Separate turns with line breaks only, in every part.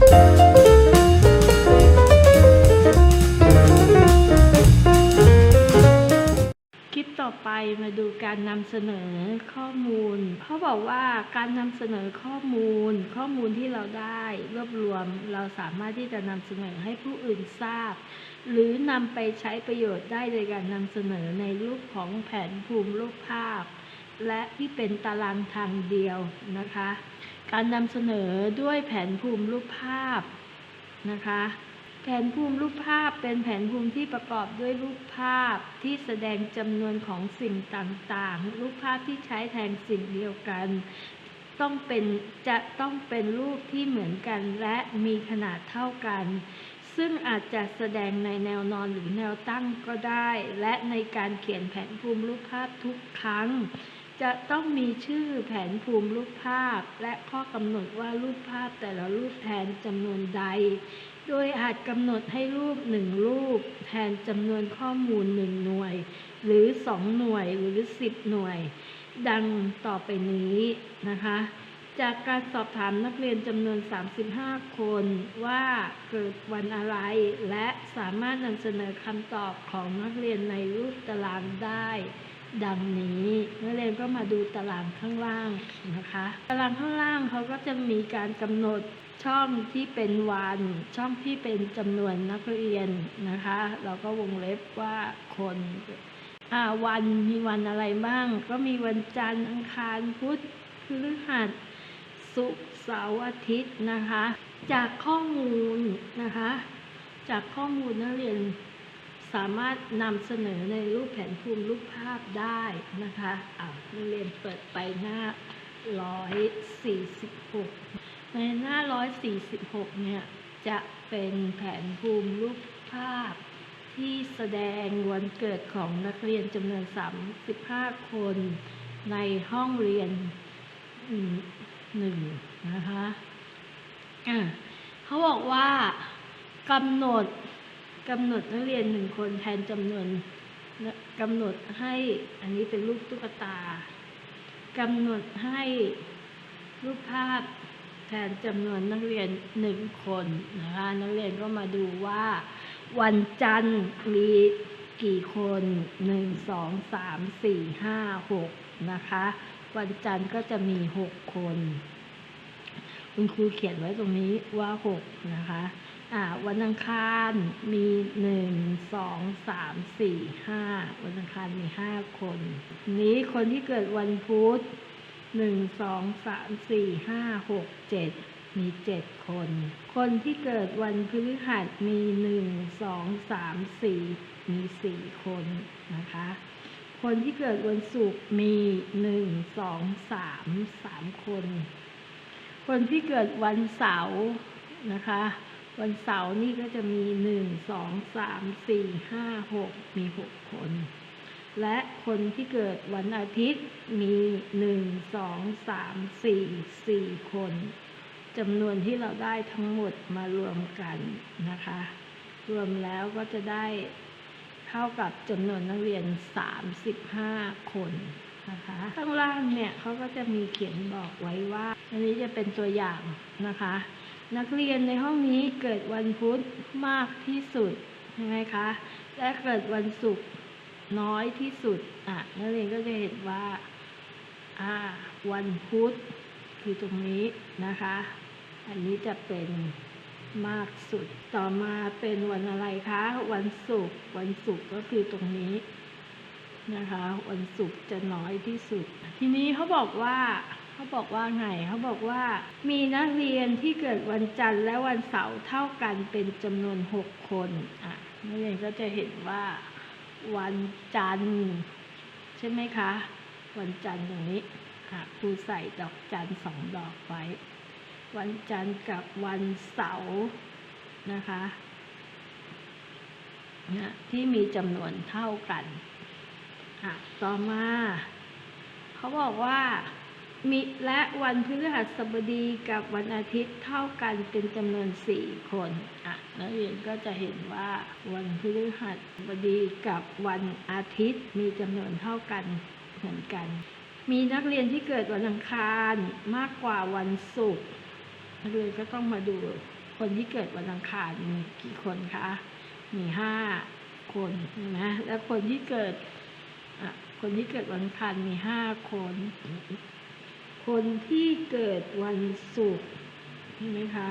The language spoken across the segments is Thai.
คลิปต่อไปมาดูการนำเสนอข้อมูลเขาบอกว่าการนำเสนอข้อมูล ข้อมูลที่เราได้รวบรวมเราสามารถที่จะนำเสนอให้ผู้อื่นทราบ หรือนำไปใช้ประโยชน์ได้โดยการนำเสนอในรูปของแผนภูมิรูปภาพ และที่เป็นตารางทางเดียวนะคะ การนำเสนอด้วยแผนภูมิรูปภาพนะคะ แผนภูมิรูปภาพเป็นแผนภูมิที่ประกอบด้วยรูปภาพที่แสดงจำนวนของสิ่งต่างๆ รูปภาพที่ใช้แทนสิ่งเดียวกัน ต้องเป็นจะต้องเป็นรูปที่เหมือนกันและมีขนาดเท่ากัน ซึ่งอาจจะแสดงในแนวนอนหรือแนวตั้งก็ได้ และในการเขียนแผนภูมิรูปภาพทุกครั้ง จะต้องมีชื่อแผนภูมิรูปภาพ และข้อกำหนดว่ารูปภาพแต่ละรูปแทนจำนวนใด โดยอาจกำหนดให้รูปหนึ่งรูป แทนจำนวนข้อมูลหนึ่งหน่วย หรือสองหน่วยหรือสิบหน่วย ดังต่อไปนี้นะคะ จากการสอบถามนักเรียนจำนวน 35 คนว่าเกิดวันอะไร และสามารถนำเสนอคำตอบของนักเรียนในรูปตารางได้ ดังนี้นักเรียนก็มาดูตารางข้างล่างนะคะ ตารางข้างล่างเขาก็จะมีการกำหนดช่องที่เป็นวัน ช่องที่เป็นจำนวนนักเรียนนะคะเราก็วงเล็บว่าคนวันมีวันอะไรบ้าง ก็มีวันจันทร์อังคารพุธพฤหัสศุกร์เสาร์อาทิตย์นะคะ จากข้อมูลนะคะ จากข้อมูลนักเรียน สามารถนำเสนอในรูปแผนภูมิรูปภาพได้นะคะอ่านักเรียนเปิดไปหน้า 146 ในหน้า 146 เนี่ย จะเป็นแผนภูมิรูปภาพ ที่แสดงวันเกิดของนักเรียนจำนวน 35 คนในห้องเรียนหนึ่งนะคะ อะเขาบอกว่ากำหนด กำหนดนักเรียนหนึ่งคนแทนจำนวนกำหนดให้อันนี้เป็นรูปตุ๊กตากำหนดให้รูปภาพแทนจำนวนนักเรียนหนึ่งคนนะคะนักเรียนก็มาดูว่า วันจันทร์มีกี่คนหนึ่งสองสามสี่ห้าหกนะคะ วันจันทร์ก็จะมีหกคน คุณครูเขียนไว้ตรงนี้ว่าหกนะคะ วันอังคารมีหนึ่งสองสามสี่ห้าวันอังคารมีห้าคน นี้คนที่เกิดวันพุธหนึ่งสองสามสี่ห้าหกเจ็ดมีเจ็ดคน คนที่เกิดวันพฤหัสมีหนึ่งสองสามสี่มีสี่คนนะคะ คนที่เกิดวันศุกร์มีหนึ่งสองสามสามคน คนที่เกิดวันเสาร์นะคะ วันเสาร์นี่ก็จะมีหนึ่งสองสามสี่ห้าหกมีหกคน และคนที่เกิดวันอาทิตย์มีหนึ่งสองสามสี่สี่คนจำนวนที่เราได้ทั้งหมดมารวมกันนะคะ รวมแล้วก็จะได้เท่ากับจำนวนนักเรียน 35 คนนะคะ ข้างล่างเนี่ยเขาก็จะมีเขียนบอกไว้ว่า อันนี้จะเป็นตัวอย่างนะคะ นักเรียนในห้องนี้เกิดวันพุธมากที่สุดใช่ไหมคะ และเกิดวันศุกร์น้อยที่สุดอะนักเรียนก็จะเห็นว่าอ่าวันพุธคือตรงนี้นะคะ อันนี้จะเป็นมากสุด ต่อมาเป็นวันอะไรคะ วันศุกร์ วันศุกร์ก็คือตรงนี้นะคะ วันศุกร์จะน้อยที่สุด ทีนี้เขาบอกว่า เขาบอกว่าไงเขาบอกว่า มีนักเรียนที่เกิดวันจันทร์และวันเสาร์เท่ากันเป็นจำนวนหกคนอะนักเรียนก็จะเห็นว่าวันจันทร์ ใช่ไหมคะ วันจันทร์ตรงนี้อะครูใส่ดอกจันทร์สองดอกไว้ วันจันทร์กับวันเสาร์นะคะนะที่มีจำนวนเท่ากัน อะ ต่อมา เขาบอกว่า มีและวันพฤหัสบดีกับวันอาทิตย์เท่ากันเป็นจำนวนสี่คนอะนักเรียนก็จะเห็นว่าวันพฤหัสบดีกับวันอาทิตย์มีจำนวนเท่ากันเหมือนกัน มีนักเรียนที่เกิดวันอังคารมากกว่าวันศุกร์นักเรียนก็ต้องมาดูคนที่เกิดวันอังคารมีกี่คนคะมีห้าคนนไหมแล้วคนที่เกิดอะคนที่เกิดวันอังคารมีห้าคน คนที่เกิดวันศุกร์ใช่ไหมคะ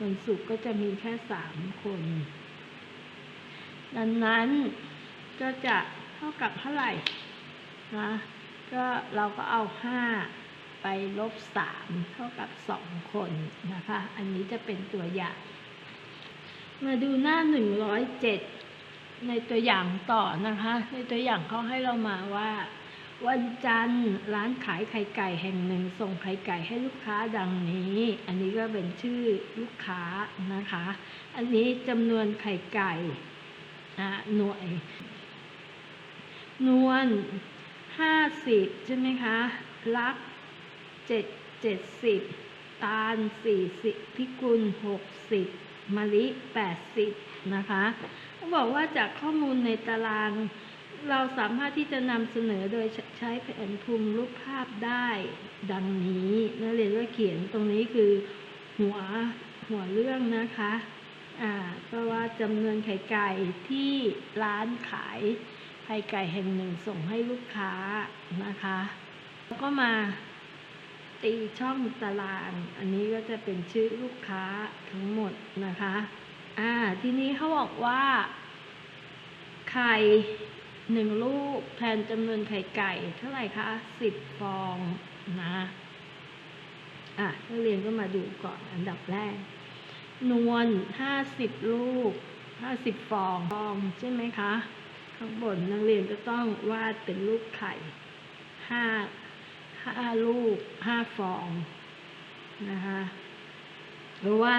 วันศุกร์ก็จะมีแค่สามคน ดังนั้นก็จะเท่ากับเท่าไหร่นะก็เราก็เอาห้าไปลบสามเท่ากับสองคนนะคะ อันนี้จะเป็นตัวอย่าง มาดูหน้าหนึ่งร้อยเจ็ดในตัวอย่างต่อนะคะ ในตัวอย่างเขาให้เรามาว่า วันจันทร์ร้านขายไข่ไก่แห่งหนึ่ง ส่งไข่ไก่ให้ลูกค้าดังนี้ อันนี้ก็เป็นชื่อลูกค้านะคะ อันนี้จำนวนไข่ไก่อะหน่วย นวลห้าสิบใช่ไหมคะ ลักเจ็ดเจ็ดสิบตาลสี่สิบพิกุลหกสิบมะลิแปดสิบนะคะเขาบอกว่าจากข้อมูลในตาราง เราสามารถที่จะนำเสนอโดยใช้แผนภูมิรูปภาพได้ดังนี้นักเรียนก็เขียนตรงนี้คือหัวหัวเรื่องนะคะอ่าเพราะว่าจำนวนไข่ไก่ที่ร้านขายไข่ไก่แห่งหนึ่งส่งให้ลูกค้านะคะแล้วก็มาตีช่องตาราง อันนี้ก็จะเป็นชื่อลูกค้าทั้งหมดนะคะ อ่า ทีนี้เขาบอกว่า ไข่ หนึ่งลูกแทนจำนวนไข่ไก่เท่าไหร่คะสิบฟองนะ อะนักเรียนก็มาดูก่อนอันดับแรก นวลห้าสิบลูกห้าสิบฟองฟองใช่ไหมคะ ข้างบนนักเรียนก็ต้องวาดเป็นลูกไข่ห้าห้าลูกห้าฟองนะคะหรือว่า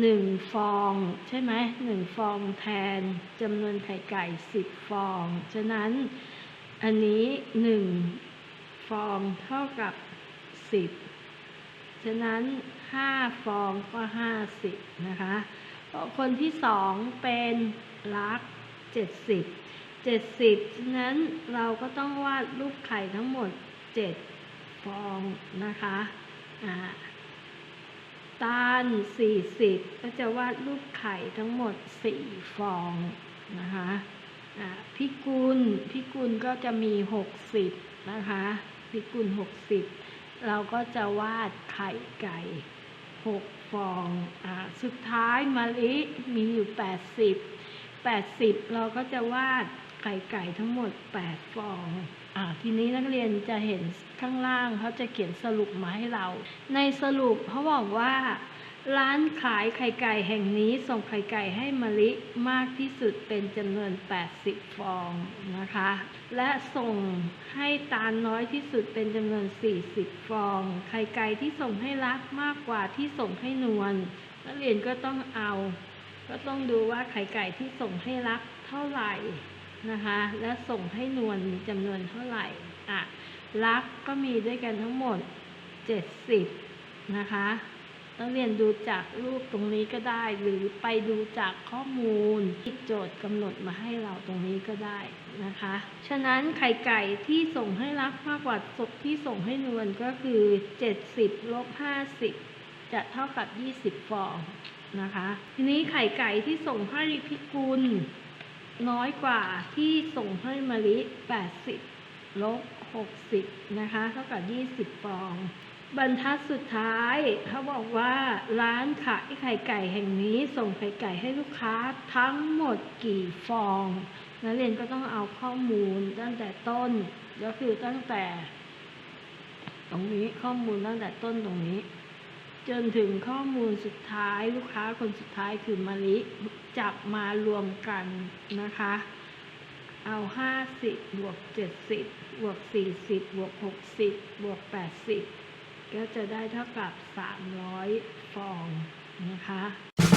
หนึ่งฟองใช่ไหมหนึ่งฟองแทนจำนวนไข่ไก่สิบฟอง ฉะนั้นอันนี้หนึ่งฟองเท่ากับสิบฉะนั้นห้าฟองก็ห้าสิบนะคะเพราะคนที่สองเป็นลักเจ็ดสิบเจ็ดสิบฉะนั้นเราก็ต้องวาดรูปไข่ทั้งหมดเจ็ดฟองนะคะอ่า ตาลสี่สิบก็จะวาดรูปไข่ทั้งหมดสี่ฟองนะคะอ่าพิกุลพิกุลก็จะมีหกสิบนะคะพิกุลหกสิบเราก็จะวาดไข่ไก่หกฟองอ่าสุดท้ายมะลิมีอยู่แปดสิบแปดสิบเราก็จะวาด ไข่ไก่ทั้งหมดแปดฟอง อ่า ทีนี้นักเรียนจะเห็นข้างล่างเขาจะเขียนสรุปมาให้เรา ในสรุปเขาบอกว่า ร้านขายไข่ไก่แห่งนี้ส่งไข่ไก่ให้มะลิมากที่สุดเป็นจำนวน 80 ฟองนะคะ และส่งให้ตาลน้อยที่สุดเป็นจำนวน 40 ฟอง ไข่ไก่ที่ส่งให้รักมากกว่าที่ส่งให้นวลนักเรียนก็ต้องเอา ก็ต้องดูว่าไข่ไก่ที่ส่งให้รักเท่าไหร่ นะคะ และส่งให้นวลมีจำนวนเท่าไหร่อะรักก็มีด้วยกันทั้งหมด 70 นะคะนักเรียนดูจากรูปตรงนี้ก็ได้ หรือไปดูจากข้อมูลที่โจทย์กำหนดมาให้เราตรงนี้ก็ได้นะคะ ฉะนั้นไข่ไก่ที่ส่งให้รักมากกว่าที่ส่งให้นวลก็คือ 70ลบ50 จะเท่ากับ 20 ฟองนะคะ ทีนี้ไข่ไก่ที่ส่งให้พิกุล น้อยกว่าที่ส่งให้มะลิ 80 ลบ 60 นะคะ เท่ากับ 20 ฟอง บรรทัดสุดท้ายเขาบอกว่าร้านขายไข่ไก่แห่งนี้ส่งไข่ไก่ให้ลูกค้าทั้งหมดกี่ฟอง นักเรียนก็ต้องเอาข้อมูลตั้งแต่ต้น ก็คือตั้งแต่ ตรงนี้ข้อมูลตั้งแต่ต้นตรงนี้ จนถึงข้อมูลสุดท้ายลูกค้าคนสุดท้ายคือมะลิจับมารวมกันนะคะ เอาห้าสิบบวกเจ็ดสิบบวกสี่สิบบวกหกสิบบวกแปดสิบก็จะได้เท่ากับสามร้อยฟองนะคะ